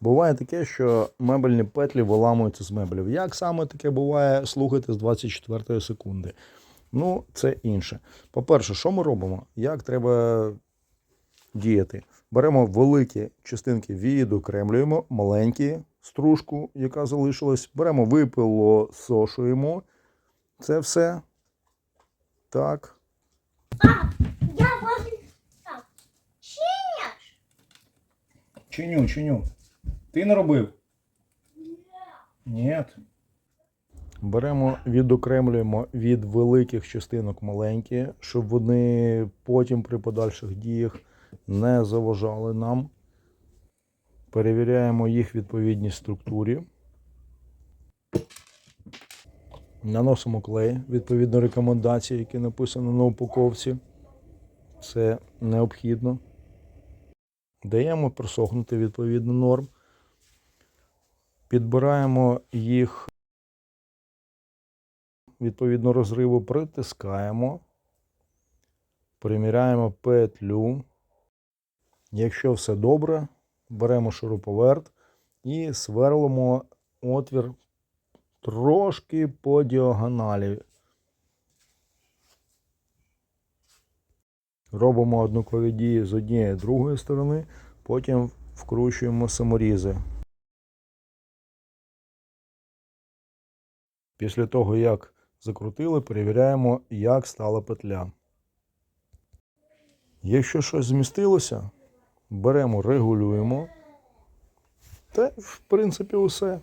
Буває таке, що мебельні петлі виламуються з меблів. Як саме таке буває, слухайте з 24 секунди. Ну, це інше. По-перше, що ми робимо? Як треба діяти? Беремо великі частинки, відокремлюємо, маленькі стружку, яка залишилась, беремо випило, сошуємо. Це все. Так. Я возле... Так. Чиняш? Чиню, чиню. Ти не робив? Ні. Беремо, відокремлюємо від великих частинок маленькі, щоб вони потім при подальших діях не заважали нам. Перевіряємо їх відповідність структурі. Наносимо клей відповідно рекомендацій, які написано на упаковці. Це необхідно. Даємо просохнути відповідно норм. Підбираємо їх відповідно розриву, притискаємо, приміряємо петлю. Якщо все добре, беремо шуруповерт і сверлимо отвір трошки по діагоналі. Робимо однакові дії з однієї другої сторони, потім вкручуємо саморізи. Після того, як закрутили, перевіряємо, як стала петля. Якщо щось змістилося, беремо, регулюємо. Та, в принципі, усе.